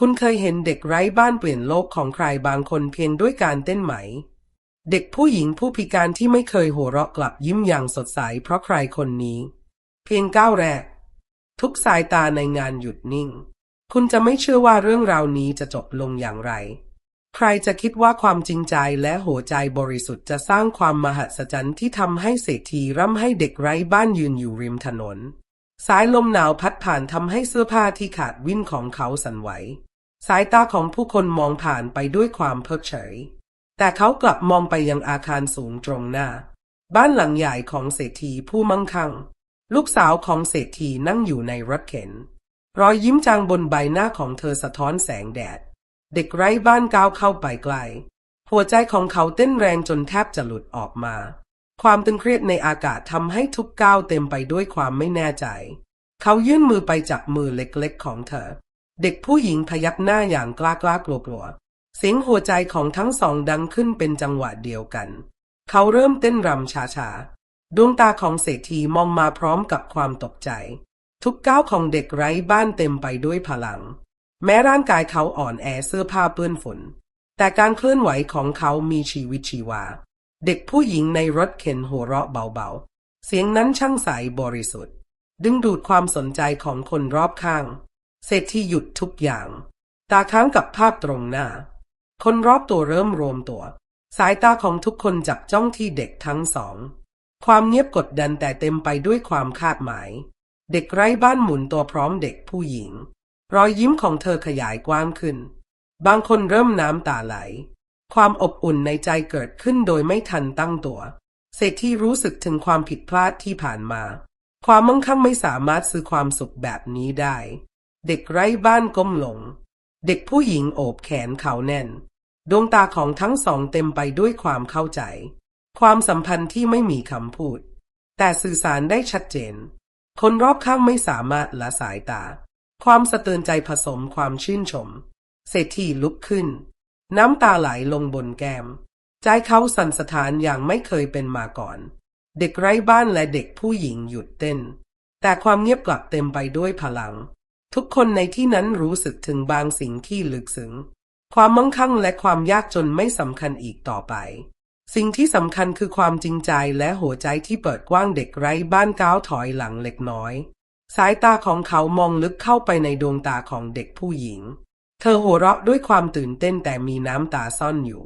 คุณเคยเห็นเด็กไร้บ้านเปลี่ยนโลกของใครบางคนเพียงด้วยการเต้นไหม เด็กผู้หญิงผู้พิการที่ไม่เคยหัวเราะกลับยิ้มอย่างสดใสเพราะใครคนนี้ เพียงก้าวแรก ทุกสายตาในงานหยุดนิ่ง คุณจะไม่เชื่อว่าเรื่องราวนี้จะจบลงอย่างไร ใครจะคิดว่าความจริงใจและหัวใจบริสุทธิ์จะสร้างความมหัศจรรย์ที่ทำให้เศรษฐีร่ำให้เด็กไร้บ้านยืนอยู่ริมถนน สายลมหนาวพัดผ่านทำให้เสื้อผ้าที่ขาดวิ่นของเขาสั่นไหว สายตาของผู้คนมองผ่านไปด้วยความเพิกเฉย แต่เขากลับมองไปยังอาคารสูงตรงหน้า บ้านหลังใหญ่ของเศรษฐีผู้มั่งคั่ง ลูกสาวของเศรษฐีนั่งอยู่ในรถเข็น รอยยิ้มจางบนใบหน้าของเธอสะท้อนแสงแดด เด็กไร้บ้านก้าวเข้าไปใกล หัวใจของเขาเต้นแรงจนแทบจะหลุดออกมา ความตึงเครียดในอากาศทำให้ทุกก้าวเต็มไปด้วยความไม่แน่ใจ เขายื่นมือไปจับมือเล็กๆของเธอ เด็กผู้หญิงพยักหน้าอย่างกล้ากล้ากลัวกลัวๆเสียงหัวใจของทั้งสองดังขึ้นเป็นจังหวะเดียวกัน เขาเริ่มเต้นรำช้าๆ ดวงตาของเศรษฐีมองมาพร้อมกับความตกใจ ทุกก้าวของเด็กไร้บ้านเต็มไปด้วยพลัง แม้ร่างกายเขาอ่อนแอเสื้อผ้าเปื้อนฝนแต่การเคลื่อนไหวของเขามีชีวิตชีวา เด็กผู้หญิงในรถเข็นหัวเราะเบาๆ เสียงนั้นช่างใสบริสุทธิ์ ดึงดูดความสนใจของคนรอบข้าง เศรษฐีหยุดทุกอย่าง ตาค้างกับภาพตรงหน้า คนรอบตัวเริ่มรวมตัว สายตาของทุกคนจับจ้องที่เด็กทั้งสอง ความเงียบกดดันแต่เต็มไปด้วยความคาดหมาย เด็กไร้บ้านหมุนตัวพร้อมเด็กผู้หญิง รอยยิ้มของเธอขยายกว้างขึ้น บางคนเริ่มน้ำตาไหล ความอบอุ่นในใจเกิดขึ้นโดยไม่ทันตั้งตัว เศรษฐีรู้สึกถึงความผิดพลาดที่ผ่านมา ความมั่งคั่งไม่สามารถซื้อความสุขแบบนี้ได้ เด็กไร้บ้านก้มลง เด็กผู้หญิงโอบแขนเขาแน่น ดวงตาของทั้งสองเต็มไปด้วยความเข้าใจ ความสัมพันธ์ที่ไม่มีคำพูด แต่สื่อสารได้ชัดเจน คนรอบข้างไม่สามารถละสายตา ความสะเตือนใจผสมความชื่นชม เศรษฐีลุกขึ้น น้ำตาไหลลงบนแก้ม ใจเขาสั่นสะท้านอย่างไม่เคยเป็นมาก่อน เด็กไร้บ้านและเด็กผู้หญิงหยุดเต้น แต่ความเงียบกลับเต็มไปด้วยพลัง ทุกคนในที่นั้นรู้สึกถึงบางสิ่งที่ลึกซึ้งความมั่งคั่งและความยากจนไม่สำคัญอีกต่อไป สิ่งที่สำคัญคือความจริงใจและหัวใจที่เปิดกว้างเด็กไร้บ้านก้าวถอยหลังเล็กน้อย สายตาของเขามองลึกเข้าไปในดวงตาของเด็กผู้หญิง เธอหัวเราะด้วยความตื่นเต้นแต่มีน้ำตาซ่อนอยู่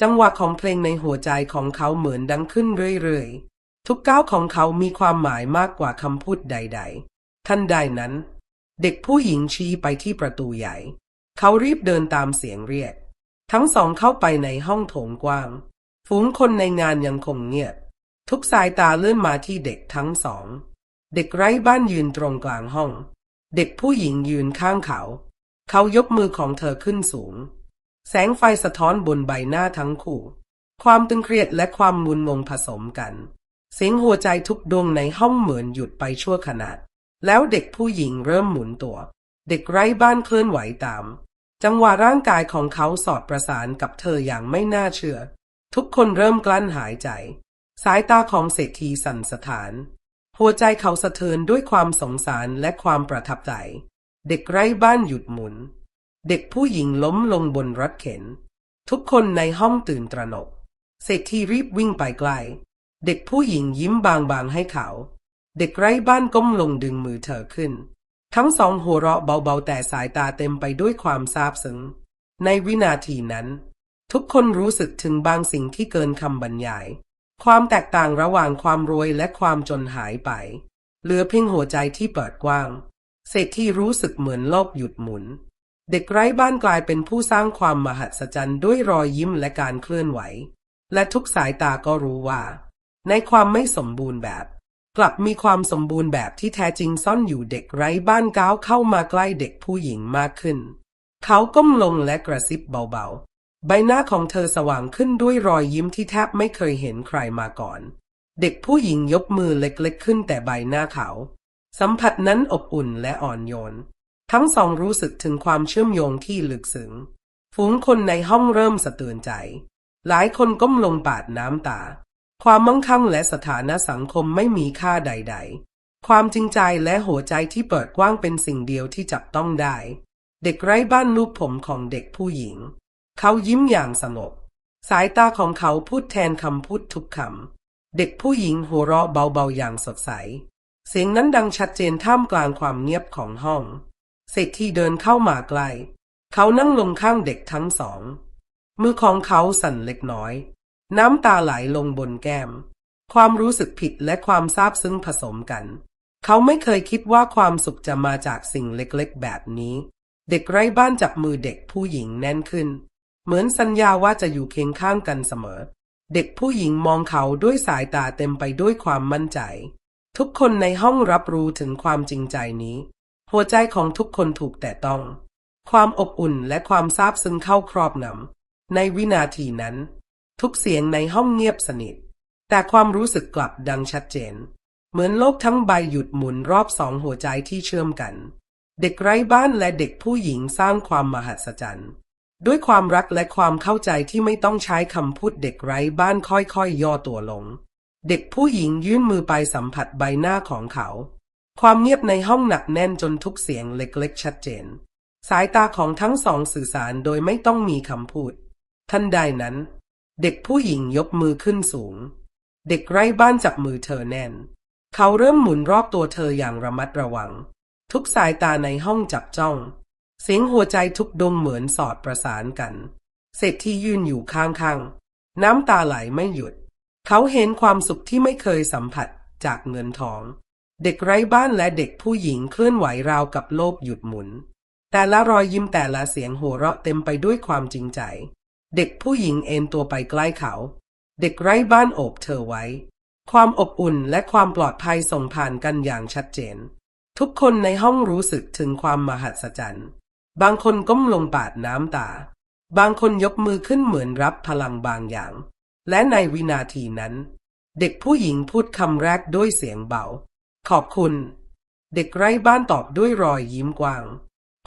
จังหวะของเพลงในหัวใจของเขาเหมือนดังขึ้นเรื่อยๆ ทุกก้าวของเขามีความหมายมากกว่าคำพูดใด ๆ ท่านใดนั้น เด็กผู้หญิงชี้ไปที่ประตูใหญ่ เขารีบเดินตามเสียงเรียก ทั้งสองเข้าไปในห้องโถงกว้าง ฝูงคนในงานยังคงเงียบ ทุกสายตาเลื่อนมาที่เด็กทั้งสอง เด็กไร้บ้านยืนตรงกลางห้อง เด็กผู้หญิงยืนข้างเขา เขายกมือของเธอขึ้นสูง แสงไฟสะท้อนบนใบหน้าทั้งคู่ ความตึงเครียดและความมุนงงผสมกัน เสียงหัวใจทุกดวงในห้องเหมือนหยุดไปชั่วขณะแล้วเด็กผู้หญิงเริ่มหมุนตัว เด็กไร้บ้านเคลื่อนไหวตาม จังหวะร่างกายของเขาสอดประสานกับเธออย่างไม่น่าเชื่อ ทุกคนเริ่มกลั้นหายใจ สายตาของเศรษฐีสั่นสะท้าน หัวใจเขาสะเทือนด้วยความสงสารและความประทับใจ เด็กไร้บ้านหยุดหมุน เด็กผู้หญิงล้มลงบนรถเข็น ทุกคนในห้องตื่นตระหนก เศรษฐีรีบวิ่งไปใกล เด็กผู้หญิงยิ้มบางๆให้เขา เด็กไร้บ้านก้มลงดึงมือเธอขึ้น ทั้งสองหัวเราะเบาๆแต่สายตาเต็มไปด้วยความซาบซึ้ง ในวินาทีนั้น ทุกคนรู้สึกถึงบางสิ่งที่เกินคำบรรยาย ความแตกต่างระหว่างความรวยและความจนหายไป เหลือเพียงหัวใจที่เปิดกว้าง เศรษฐีรู้สึกเหมือนโลกหยุดหมุน เด็กไร้บ้านกลายเป็นผู้สร้างความมหัศจรรย์ด้วยรอยยิ้มและการเคลื่อนไหว และทุกสายตาก็รู้ว่า ในความไม่สมบูรณ์แบบ กลับมีความสมบูรณ์แบบที่แท้จริงซ่อนอยู่เด็กไร้บ้านก้าวเข้ามาใกล้เด็กผู้หญิงมากขึ้น เขาก้มลงและกระซิบเบาๆ ใบหน้าของเธอสว่างขึ้นด้วยรอยยิ้มที่แทบไม่เคยเห็นใครมาก่อน เด็กผู้หญิงยกมือเล็กๆขึ้นแต่ใบหน้าเขา สัมผัสนั้นอบอุ่นและอ่อนโยน ทั้งสองรู้สึกถึงความเชื่อมโยงที่ลึกซึ้งฝูงคนในห้องเริ่มสะเตือนใจ หลายคนก้มลงปาดน้ำตา ความมั่งคั่งและสถานะสังคมไม่มีค่าใด ๆ ความจริงใจและหัวใจที่เปิดกว้างเป็นสิ่งเดียวที่จับต้องได้ เด็กไร้บ้านลูบผมของเด็กผู้หญิง เขายิ้มอย่างสงบ สายตาของเขาพูดแทนคำพูดทุกคำเด็กผู้หญิงหัวเราะเบาๆอย่างสดใส เสียงนั้นดังชัดเจนท่ามกลางความเงียบของห้อง เศรษฐีเดินเข้ามาใกล้เขานั่งลงข้างเด็กทั้งสอง มือของเขาสั่นเล็กน้อย น้ำตาไหลลงบนแก้ม ความรู้สึกผิดและความซาบซึ้งผสมกัน เขาไม่เคยคิดว่าความสุขจะมาจากสิ่งเล็กๆ แบบนี้ เด็กไร้บ้านจับมือเด็กผู้หญิงแน่นขึ้น เหมือนสัญญาว่าจะอยู่เคียงข้างกันเสมอ เด็กผู้หญิงมองเขาด้วยสายตาเต็มไปด้วยความมั่นใจ ทุกคนในห้องรับรู้ถึงความจริงใจนี้ หัวใจของทุกคนถูกแต่ต้อง ความอบอุ่นและความซาบซึ้งเข้าครอบงำในวินาทีนั้น ทุกเสียงในห้องเงียบสนิท แต่ความรู้สึกกลับดังชัดเจน เหมือนโลกทั้งใบหยุดหมุนรอบสองหัวใจที่เชื่อมกัน เด็กไร้บ้านและเด็กผู้หญิงสร้างความมหัศจรรย์ด้วยความรักและความเข้าใจที่ไม่ต้องใช้คำพูดเด็กไร้บ้านค่อยๆยย่อตัวลง เด็กผู้หญิงยื่นมือไปสัมผัสใบหน้าของเขา ความเงียบในห้องหนักแน่นจนทุกเสียงเล็กๆชัดเจน สายตาของทั้งสองสื่อสารโดยไม่ต้องมีคำพูดทันใดนั้น เด็กผู้หญิงยกมือขึ้นสูง เด็กไร้บ้านจับมือเธอแน่น เขาเริ่มหมุนรอบตัวเธออย่างระมัดระวัง ทุกสายตาในห้องจับจ้อง เสียงหัวใจทุกดวงเหมือนสอดประสานกัน เศรษฐียืนอยู่ข้างๆน้ำตาไหลไม่หยุด เขาเห็นความสุขที่ไม่เคยสัมผัสจากเงินทอง เด็กไร้บ้านและเด็กผู้หญิงเคลื่อนไหวราวกับโลกหยุดหมุน แต่ละรอยยิ้มแต่ละเสียงหัวเราะเต็มไปด้วยความจริงใจ เด็กผู้หญิงเอนตัวไปใกล้เขา เด็กไร้บ้านโอบเธอไว้ ความอบอุ่นและความปลอดภัยส่งผ่านกันอย่างชัดเจน ทุกคนในห้องรู้สึกถึงความมหัศจรรย์ บางคนก้มลงปาดน้ำตา บางคนยกมือขึ้นเหมือนรับพลังบางอย่าง และในวินาทีนั้น เด็กผู้หญิงพูดคำแรกด้วยเสียงเบา ขอบคุณ เด็กไร้บ้านตอบด้วยรอยยิ้มกว้าง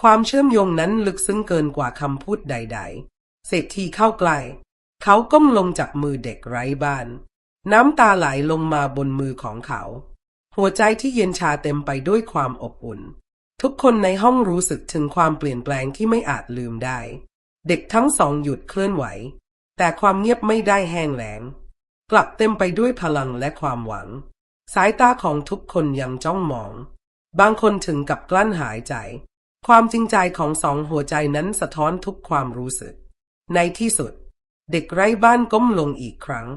ความเชื่อมโยงนั้นลึกซึ้งเกินกว่าคำพูดใด ๆ เศรษฐีเข้าใกล้เขาก้มลงจากมือเด็กไร้บ้าน น้ำตาไหลลงมาบนมือของเขา หัวใจที่เย็นชาเต็มไปด้วยความอบอุ่น ทุกคนในห้องรู้สึกถึงความเปลี่ยนแปลงที่ไม่อาจลืมได้ เด็กทั้งสองหยุดเคลื่อนไหว แต่ความเงียบไม่ได้แห้งแล้งกลับเต็มไปด้วยพลังและความหวัง สายตาของทุกคนยังจ้องมอง บางคนถึงกับกลั้นหายใจ ความจริงใจของสองหัวใจนั้นสะท้อนทุกความรู้สึก ในที่สุด เด็กไร้บ้านก้มลงอีกครั้ง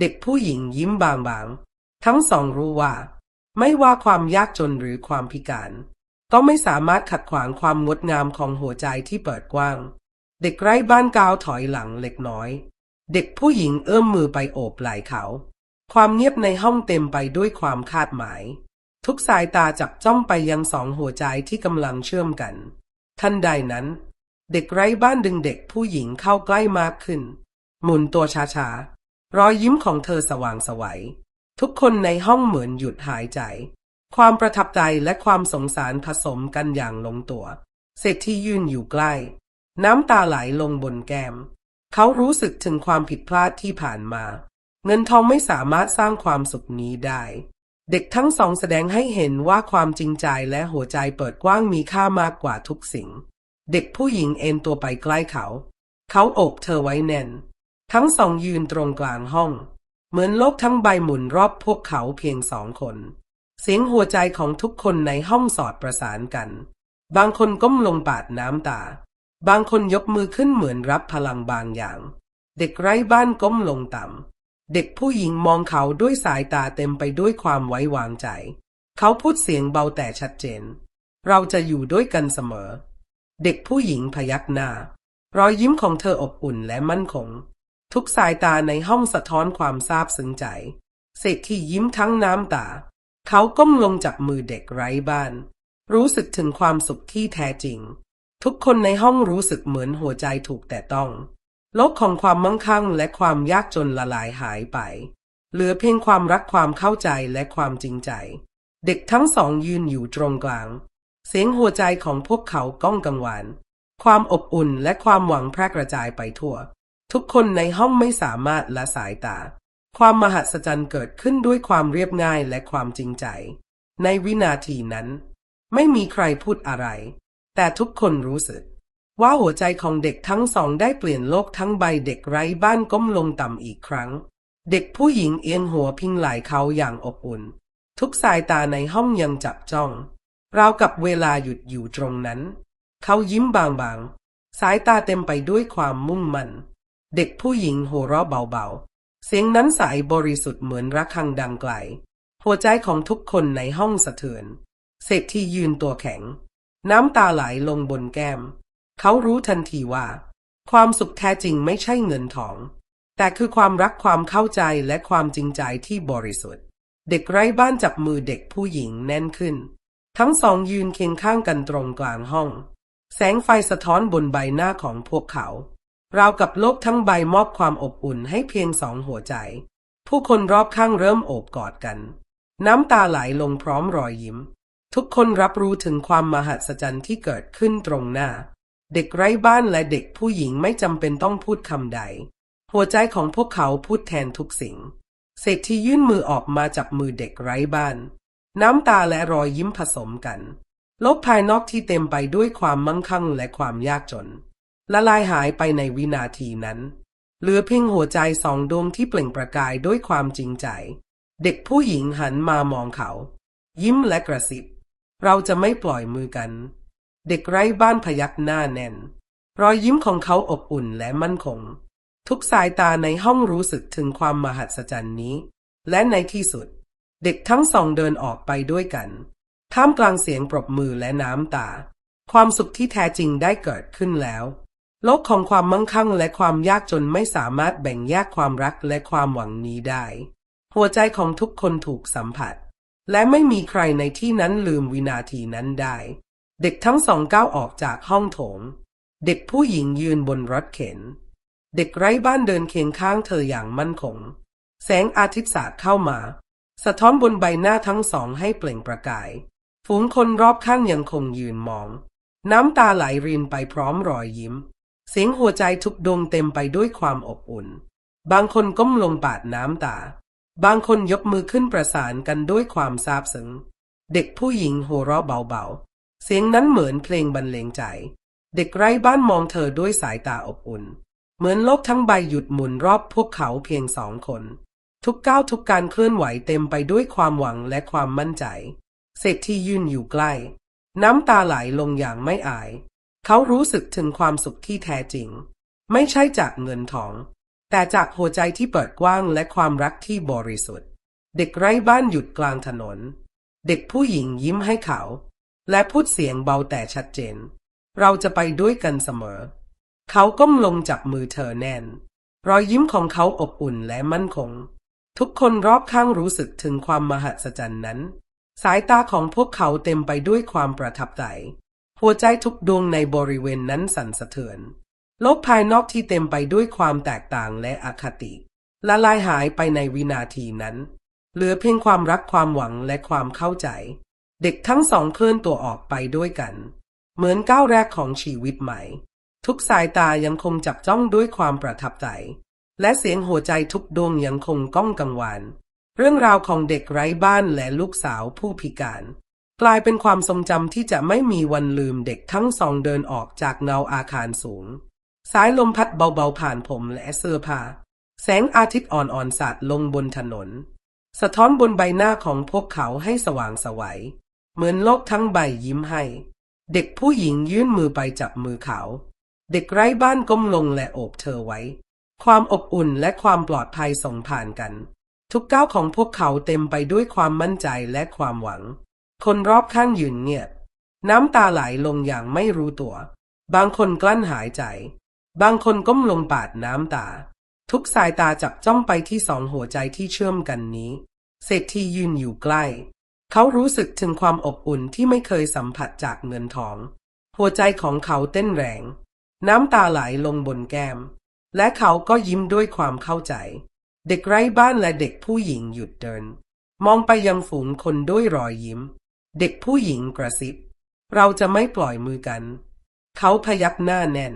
เด็กผู้หญิงยิ้มบางๆ ทั้งสองรู้ว่า ไม่ว่าความยากจนหรือความพิการ ก็ไม่สามารถขัดขวางความงดงามของหัวใจที่เปิดกว้าง เด็กไร้บ้านก้าวถอยหลังเล็กน้อย เด็กผู้หญิงเอื้อมมือไปโอบไหล่เขา ความเงียบในห้องเต็มไปด้วยความคาดหมาย ทุกสายตาจับจ้องไปยังสองหัวใจที่กำลังเชื่อมกันทันใดนั้น เด็กไร้บ้านดึงเด็กผู้หญิงเข้าใกล้มากขึ้น หมุนตัวช้าๆ รอยยิ้มของเธอสว่างสวัย ทุกคนในห้องเหมือนหยุดหายใจ ความประทับใจและความสงสารผสมกันอย่างลงตัว เศรษฐียืนอยู่ใกล้ น้ำตาไหลลงบนแก้ม เขารู้สึกถึงความผิดพลาดที่ผ่านมา เงินทองไม่สามารถสร้างความสุขนี้ได้ เด็กทั้งสองแสดงให้เห็นว่าความจริงใจและหัวใจเปิดกว้างมีค่ามากกว่าทุกสิ่ง เด็กผู้หญิงเอ็นตัวไปใกล้เขา เขาโอบเธอไว้แน่น ทั้งสองยืนตรงกลางห้อง เหมือนโลกทั้งใบหมุนรอบพวกเขาเพียงสองคน เสียงหัวใจของทุกคนในห้องสอดประสานกัน บางคนก้มลงปาดน้ำตา บางคนยกมือขึ้นเหมือนรับพลังบางอย่าง เด็กไร้บ้านก้มลงต่ำ เด็กผู้หญิงมองเขาด้วยสายตาเต็มไปด้วยความไว้วางใจ เขาพูดเสียงเบาแต่ชัดเจน เราจะอยู่ด้วยกันเสมอ เด็กผู้หญิงพยักหน้า รอยยิ้มของเธออบอุ่นและมั่นคง ทุกสายตาในห้องสะท้อนความซาบซึ้งใจ เศรษฐียิ้มทั้งน้ำตา เขาก้มลงจากมือเด็กไร้บ้าน รู้สึกถึงความสุขที่แท้จริง ทุกคนในห้องรู้สึกเหมือนหัวใจถูกแต่ต้อง โลกของความมั่งคั่งและความยากจนละลายหายไป เหลือเพียงความรักความเข้าใจและความจริงใจ เด็กทั้งสองยืนอยู่ตรงกลาง เสียงหัวใจของพวกเขาก้องกังวานความอบอุ่นและความหวังแพร่กระจายไปทั่ว ทุกคนในห้องไม่สามารถละสายตา ความมหัศจรรย์เกิดขึ้นด้วยความเรียบง่ายและความจริงใจ ในวินาทีนั้น ไม่มีใครพูดอะไร แต่ทุกคนรู้สึก ว่าหัวใจของเด็กทั้งสองได้เปลี่ยนโลกทั้งใบเด็กไร้บ้านก้มลงต่ำอีกครั้ง เด็กผู้หญิงเอียงหัวพิงไหล่เขาอย่างอบอุ่น ทุกสายตาในห้องยังจับจ้องราวกับเวลาหยุดอยู่ตรงนั้น เขายิ้มบางๆ สายตาเต็มไปด้วยความมุ่งมั่น เด็กผู้หญิงหัวเราะเบาๆ เสียงนั้นใสบริสุทธิ์เหมือนระฆังดังไกล หัวใจของทุกคนในห้องสะเทือน เศรษฐียืนตัวแข็ง น้ำตาไหลลงบนแก้ม เขารู้ทันทีว่า ความสุขแท้จริงไม่ใช่เงินทอง แต่คือความรักความเข้าใจและความจริงใจที่บริสุทธิ์ เด็กไร้บ้านจับมือเด็กผู้หญิงแน่นขึ้น ทั้งสองยืนเคียงข้างกันตรงกลางห้อง แสงไฟสะท้อนบนใบหน้าของพวกเขา ราวกับโลกทั้งใบมอบความอบอุ่นให้เพียงสองหัวใจ ผู้คนรอบข้างเริ่มโอบกอดกัน น้ำตาไหลลงพร้อมรอยยิ้ม ทุกคนรับรู้ถึงความมหัศจรรย์ที่เกิดขึ้นตรงหน้า เด็กไร้บ้านและเด็กผู้หญิงไม่จำเป็นต้องพูดคำใด หัวใจของพวกเขาพูดแทนทุกสิ่ง เศรษฐียื่นมือออกมาจับมือเด็กไร้บ้าน น้ำตาและรอยยิ้มผสมกัน โลกภายนอกที่เต็มไปด้วยความมั่งคั่งและความยากจน ละลายหายไปในวินาทีนั้น เหลือเพียงหัวใจสองดวงที่เปล่งประกายด้วยความจริงใจ เด็กผู้หญิงหันมามองเขา ยิ้มและกระซิบ เราจะไม่ปล่อยมือกัน เด็กไร้บ้านพยักหน้าแน่น รอยยิ้มของเขาอบอุ่นและมั่นคง ทุกสายตาในห้องรู้สึกถึงความมหัศจรรย์นี้ และในที่สุด เด็กทั้งสองเดินออกไปด้วยกัน ท่ามกลางเสียงปรบมือและน้ำตา ความสุขที่แท้จริงได้เกิดขึ้นแล้วโลกของความมั่งคั่งและความยากจนไม่สามารถแบ่งแยกความรักและความหวังนี้ได้ หัวใจของทุกคนถูกสัมผัส และไม่มีใครในที่นั้นลืมวินาทีนั้นได้ เด็กทั้งสองก้าวออกจากห้องโถง เด็กผู้หญิงยืนบนรถเข็น เด็กไร้บ้านเดินเคียงข้างเธออย่างมั่นคง แสงอาทิตย์สาดเข้ามา สะท้อนบนใบหน้าทั้งสองให้เปล่งประกาย ฝูงคนรอบข้างยังคงยืนมอง น้ำตาไหลรินไปพร้อมรอยยิ้ม เสียงหัวใจทุกดวงเต็มไปด้วยความอบอุ่น บางคนก้มลงปาดน้ำตา บางคนยกมือขึ้นประสานกันด้วยความซาบซึ้ง เด็กผู้หญิงหัวเราะเบาๆ เสียงนั้นเหมือนเพลงบรรเลงใจ เด็กไร้บ้านมองเธอด้วยสายตาอบอุ่น เหมือนโลกทั้งใบหยุดหมุนรอบพวกเขาเพียงสองคน ทุกก้าวทุกการเคลื่อนไหวเต็มไปด้วยความหวังและความมั่นใจ เศรษฐียืนอยู่ใกล้ น้ำตาไหลลงอย่างไม่อาย เขารู้สึกถึงความสุขที่แท้จริง ไม่ใช่จากเงินทอง แต่จากหัวใจที่เปิดกว้างและความรักที่บริสุทธิ์ เด็กไร้บ้านหยุดกลางถนน เด็กผู้หญิงยิ้มให้เขา และพูดเสียงเบาแต่ชัดเจน เราจะไปด้วยกันเสมอ เขาก้มลงจับมือเธอแน่น รอยยิ้มของเขาอบอุ่นและมั่นคง ทุกคนรอบข้างรู้สึกถึงความมหัศจรรย์นั้น สายตาของพวกเขาเต็มไปด้วยความประทับใจหัวใจทุกดวงในบริเวณนั้นสั่นสะเทือน โลกภายนอกที่เต็มไปด้วยความแตกต่างและอคติ ละลายหายไปในวินาทีนั้น เหลือเพียงความรักความหวังและความเข้าใจ เด็กทั้งสองเคลื่อนตัวออกไปด้วยกัน เหมือนก้าวแรกของชีวิตใหม่ ทุกสายตายังคงจับจ้องด้วยความประทับใจ และเสียงหัวใจทุกดวงยังคงก้องกังวานเรื่องราวของเด็กไร้บ้านและลูกสาวผู้พิการ กลายเป็นความทรงจำที่จะไม่มีวันลืมเด็กทั้งสองเดินออกจากเงาอาคารสูง สายลมพัดเบาๆผ่านผมและเสื้อผ้า แสงอาทิตย์อ่อนๆสาดลงบนถนน สะท้อนบนใบหน้าของพวกเขาให้สว่างสวัย เหมือนโลกทั้งใบยิ้มให้ เด็กผู้หญิงยื่นมือไปจับมือเขา เด็กไร้บ้านก้มลงและโอบเธอไว้ ความอบอุ่นและความปลอดภัยส่งผ่านกัน ทุกก้าวของพวกเขาเต็มไปด้วยความมั่นใจและความหวัง คนรอบข้างยืนเงียบ น้ำตาไหลลงอย่างไม่รู้ตัว บางคนกลั้นหายใจ บางคนก้มลงปาดน้ำตา ทุกสายตาจับจ้องไปที่สองหัวใจที่เชื่อมกันนี้ เศรษฐียืนอยู่ใกล้ เขารู้สึกถึงความอบอุ่นที่ไม่เคยสัมผัสจากเงินทอง หัวใจของเขาเต้นแรง น้ำตาไหลลงบนแก้ม และเขาก็ยิ้มด้วยความเข้าใจ เด็กไร้บ้านและเด็กผู้หญิงหยุดเดิน มองไปยังฝูงคนด้วยรอยยิ้ม เด็กผู้หญิงกระซิบ เราจะไม่ปล่อยมือกัน เขาพยักหน้าแน่น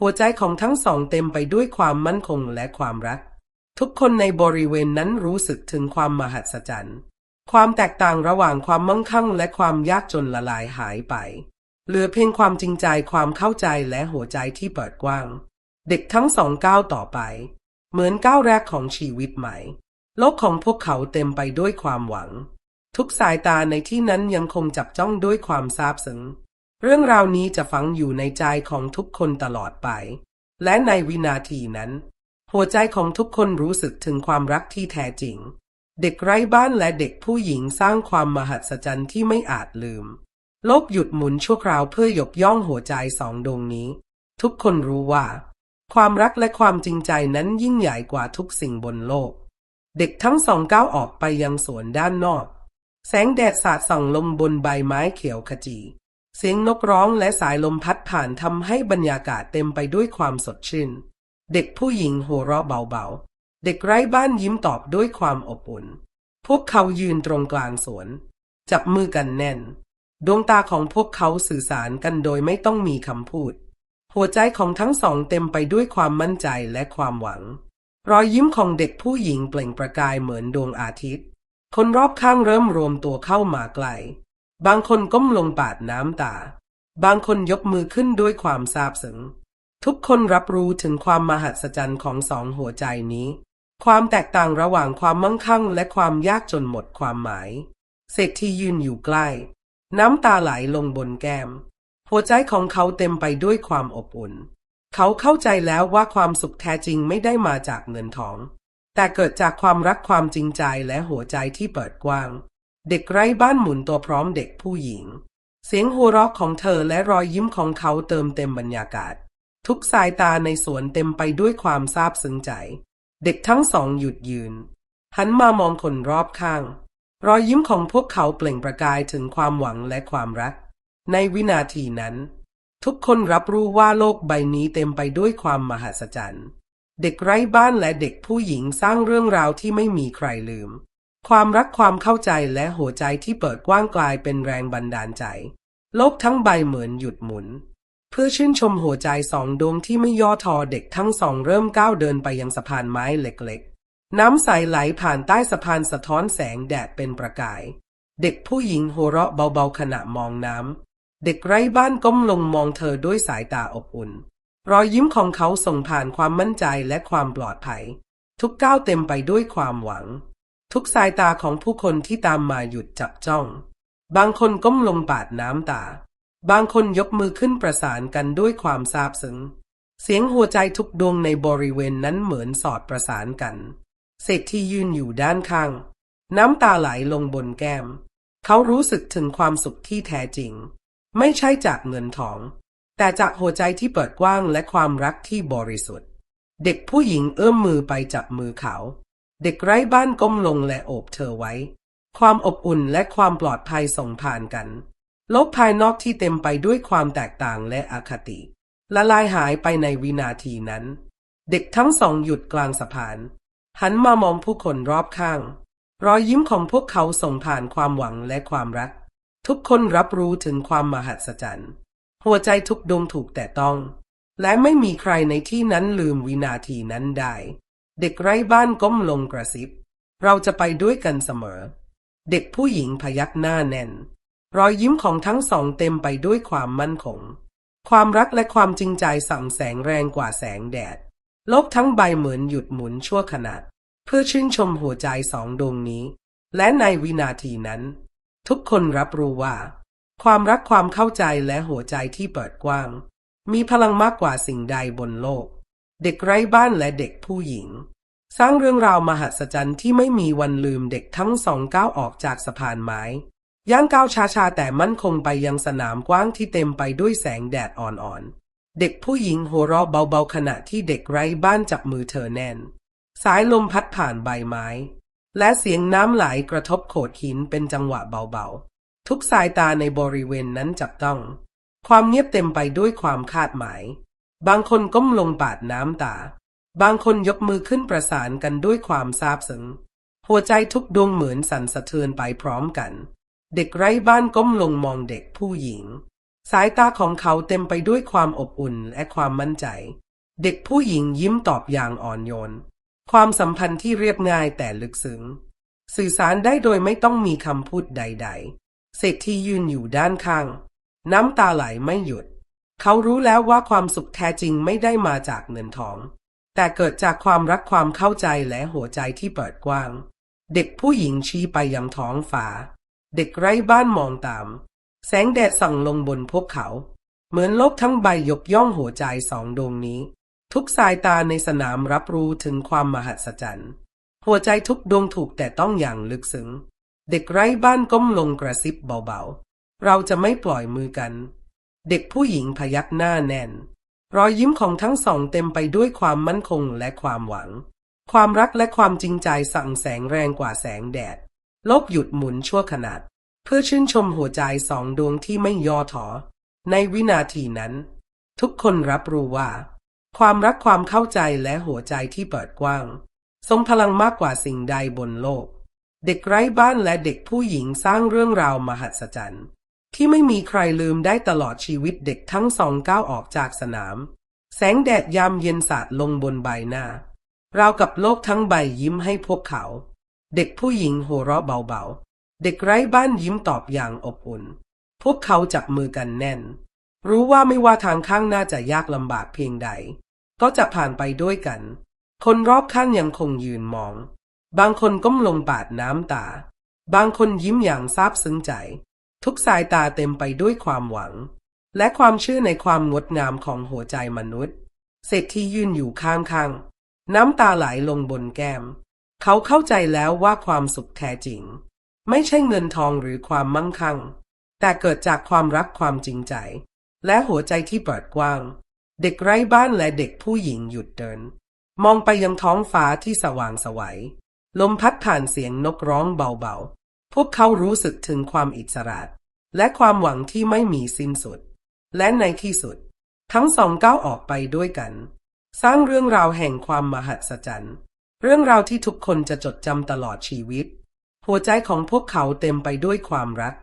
หัวใจของทั้งสองเต็มไปด้วยความมั่นคงและความรัก ทุกคนในบริเวณนั้นรู้สึกถึงความมหัศจรรย์ ความแตกต่างระหว่างความมั่งคั่งและความยากจนละลายหายไป เหลือเพียงความจริงใจความเข้าใจและหัวใจที่เปิดกว้าง เด็กทั้งสองก้าวต่อไป เหมือนก้าวแรกของชีวิตใหม่ โลกของพวกเขาเต็มไปด้วยความหวัง ทุกสายตาในที่นั้นยังคงจับจ้องด้วยความซาบซึ้ง เรื่องราวนี้จะฝังอยู่ในใจของทุกคนตลอดไป และในวินาทีนั้น หัวใจของทุกคนรู้สึกถึงความรักที่แท้จริง เด็กไร้บ้านและเด็กผู้หญิงสร้างความมหัศจรรย์ที่ไม่อาจลืม โลกหยุดหมุนชั่วคราวเพื่อยกย่องหัวใจสองดวงนี้ ทุกคนรู้ว่า ความรักและความจริงใจนั้นยิ่งใหญ่กว่าทุกสิ่งบนโลก เด็กทั้งสองก้าวออกไปยังสวนด้านนอก แสงแดดสาดส่องลงบนใบไม้เขียวขจี เสียงนกร้องและสายลมพัดผ่านทำให้บรรยากาศเต็มไปด้วยความสดชื่น เด็กผู้หญิงหัวเราะเบาๆ เด็กไร้บ้านยิ้มตอบด้วยความอบอุ่น พวกเขายืนตรงกลางสวน จับมือกันแน่น ดวงตาของพวกเขาสื่อสารกันโดยไม่ต้องมีคำพูด หัวใจของทั้งสองเต็มไปด้วยความมั่นใจและความหวัง รอยยิ้มของเด็กผู้หญิงเปล่งประกายเหมือนดวงอาทิตย์ คนรอบข้างเริ่มรวมตัวเข้ามาใกล้ บางคนก้มลงปาดน้ำตา บางคนยกมือขึ้นด้วยความซาบซึ้ง ทุกคนรับรู้ถึงความมหัศจรรย์ของสองหัวใจนี้ ความแตกต่างระหว่างความมั่งคั่งและความยากจนหมดความหมาย เศรษฐียืนอยู่ใกล้ น้ำตาไหลลงบนแก้ม หัวใจของเขาเต็มไปด้วยความอบอุ่น เขาเข้าใจแล้วว่าความสุขแท้จริงไม่ได้มาจากเงินทอง แต่เกิดจากความรักความจริงใจและหัวใจที่เปิดกว้าง เด็กไร้บ้านหมุนตัวพร้อมเด็กผู้หญิง เสียงหัวเราะของเธอและรอยยิ้มของเขาเติมเต็มบรรยากาศ ทุกสายตาในสวนเต็มไปด้วยความซาบซึ้งใจ เด็กทั้งสองหยุดยืน หันมามองคนรอบข้าง รอยยิ้มของพวกเขาเปล่งประกายถึงความหวังและความรัก ในวินาทีนั้น ทุกคนรับรู้ว่าโลกใบนี้เต็มไปด้วยความมหัศจรรย์ เด็กไร้บ้านและเด็กผู้หญิงสร้างเรื่องราวที่ไม่มีใครลืม ความรักความเข้าใจและหัวใจที่เปิดกว้างกลายเป็นแรงบันดาลใจ โลกทั้งใบเหมือนหยุดหมุน เพื่อชื่นชมหัวใจสองดวงที่ไม่ย่อท้อเด็กทั้งสองเริ่มก้าวเดินไปยังสะพานไม้เล็กๆ น้ำใสไหลผ่านใต้สะพานสะท้อนแสงแดดเป็นประกาย เด็กผู้หญิงหัวเราะเบาๆขณะมองน้ำเด็กไร้บ้านก้มลงมองเธอด้วยสายตาอบอุ่น รอยยิ้มของเขาส่งผ่านความมั่นใจและความปลอดภัย ทุกก้าวเต็มไปด้วยความหวัง ทุกสายตาของผู้คนที่ตามมาหยุดจับจ้อง บางคนก้มลงปาดน้ำตา บางคนยกมือขึ้นประสานกันด้วยความซาบซึ้ง เสียงหัวใจทุกดวงในบริเวณนั้นเหมือนสอดประสานกัน เศรษฐียืนอยู่ด้านข้าง น้ำตาไหลลงบนแก้ม เขารู้สึกถึงความสุขที่แท้จริง ไม่ใช่จากเงินทอง แต่จากหัวใจที่เปิดกว้างและความรักที่บริสุทธิ์ เด็กผู้หญิงเอื้อมมือไปจับมือเขา เด็กไร้บ้านก้มลงและโอบเธอไว้ ความอบอุ่นและความปลอดภัยส่งผ่านกัน โลกภายนอกที่เต็มไปด้วยความแตกต่างและอคติ ละลายหายไปในวินาทีนั้น เด็กทั้งสองหยุดกลางสะพาน หันมามองผู้คนรอบข้าง รอยยิ้มของพวกเขาส่งผ่านความหวังและความรัก ทุกคนรับรู้ถึงความมหัศจรรย์ หัวใจทุกดวงถูกแต่ต้อง และไม่มีใครในที่นั้นลืมวินาทีนั้นได้ เด็กไร้บ้านก้มลงกระซิบ เราจะไปด้วยกันเสมอ เด็กผู้หญิงพยักหน้าแน่น รอยยิ้มของทั้งสองเต็มไปด้วยความมั่นคง ความรักและความจริงใจส่องแสงแรงกว่าแสงแดด โลกทั้งใบเหมือนหยุดหมุนชั่วขณะ เพื่อชื่นชมหัวใจสองดวงนี้ และในวินาทีนั้น ทุกคนรับรู้ว่า ความรักความเข้าใจและหัวใจที่เปิดกว้าง มีพลังมากกว่าสิ่งใดบนโลก เด็กไร้บ้านและเด็กผู้หญิง สร้างเรื่องราวมหัศจรรย์ที่ไม่มีวันลืมเด็กทั้งสองก้าวออกจากสะพานไม้ ย่างก้าวช้าๆแต่มั่นคงไปยังสนามกว้างที่เต็มไปด้วยแสงแดดอ่อนๆ เด็กผู้หญิงหัวเราะเบาๆขณะที่เด็กไร้บ้านจับมือเธอแน่น สายลมพัดผ่านใบไม้ และเสียงน้ำไหลกระทบโขดหินเป็นจังหวะเบาๆ ทุกสายตาในบริเวณนั้นจับต้อง ความเงียบเต็มไปด้วยความคาดหมาย บางคนก้มลงปาดน้ำตา บางคนยกมือขึ้นประสานกันด้วยความซาบซึ้งหัวใจทุกดวงเหมือนสั่นสะเทือนไปพร้อมกัน เด็กไร้บ้านก้มลงมองเด็กผู้หญิง สายตาของเขาเต็มไปด้วยความอบอุ่นและความมั่นใจ เด็กผู้หญิงยิ้มตอบอย่างอ่อนโยน ความสัมพันธ์ที่เรียบง่ายแต่ลึกซึ้ง สื่อสารได้โดยไม่ต้องมีคำพูดใด ๆ เศรษฐียืนอยู่ด้านข้าง น้ำตาไหลไม่หยุด เขารู้แล้วว่าความสุขแท้จริงไม่ได้มาจากเงินทอง แต่เกิดจากความรักความเข้าใจและหัวใจที่เปิดกว้าง เด็กผู้หญิงชี้ไปยังท้องฟ้า เด็กไร้บ้านมองตาม แสงแดดส่องลงบนพวกเขา เหมือนโลกทั้งใบยกย่องหัวใจสองดวงนี้ ทุกสายตาในสนามรับรู้ถึงความมหัศจรรย์ หัวใจทุกดวงถูกแต่ต้องอย่างลึกซึ้ง เด็กไร้บ้านก้มลงกระซิบเบาๆ เราจะไม่ปล่อยมือกัน เด็กผู้หญิงพยักหน้าแน่น รอยยิ้มของทั้งสองเต็มไปด้วยความมั่นคงและความหวัง ความรักและความจริงใจสั่งแสงแรงกว่าแสงแดด โลกหยุดหมุนชั่วขณะเพื่อชื่นชมหัวใจสองดวงที่ไม่ย่อท้อในวินาทีนั้น ทุกคนรับรู้ว่า ความรักความเข้าใจและหัวใจที่เปิดกว้าง ทรงพลังมากกว่าสิ่งใดบนโลก เด็กไร้บ้านและเด็กผู้หญิงสร้างเรื่องราวมหัศจรรย์ ที่ไม่มีใครลืมได้ตลอดชีวิตเด็กทั้งสองก้าวออกจากสนาม แสงแดดยามเย็นสาดลงบนใบหน้าราวกับโลกทั้งใบยิ้มให้พวกเขา เด็กผู้หญิงหัวเราะเบาๆ เด็กไร้บ้านยิ้มตอบอย่างอบอุ่น พวกเขาจับมือกันแน่น รู้ว่าไม่ว่าทางข้างหน้าจะยากลำบากเพียงใด ก็จะผ่านไปด้วยกัน คนรอบข้างยังคงยืนมอง บางคนก้มลงปาดน้ำตา บางคนยิ้มอย่างซาบซึ้งใจ ทุกสายตาเต็มไปด้วยความหวัง และความเชื่อในความงดงามของหัวใจมนุษย์ เศรษฐียืนอยู่ข้างๆ น้ำตาไหลลงบนแก้ม เขาเข้าใจแล้วว่าความสุขแท้จริง ไม่ใช่เงินทองหรือความมั่งคั่ง แต่เกิดจากความรักความจริงใจ และหัวใจที่เปิดกว้าง เด็กไร้บ้านและเด็กผู้หญิงหยุดเดิน มองไปยังท้องฟ้าที่สว่างไสวัยลมพัดผ่านเสียงนกร้องเบาๆ พวกเขารู้สึกถึงความอิสระและความหวังที่ไม่มีสิ้นสุด และในที่สุด ทั้งสองก้าวออกไปด้วยกัน สร้างเรื่องราวแห่งความมหัศจรรย์ เรื่องราวที่ทุกคนจะจดจำตลอดชีวิต หัวใจของพวกเขาเต็มไปด้วยความรัก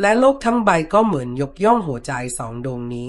และโลกทั้งใบก็เหมือนยกย่องหัวใจสองดวงนี้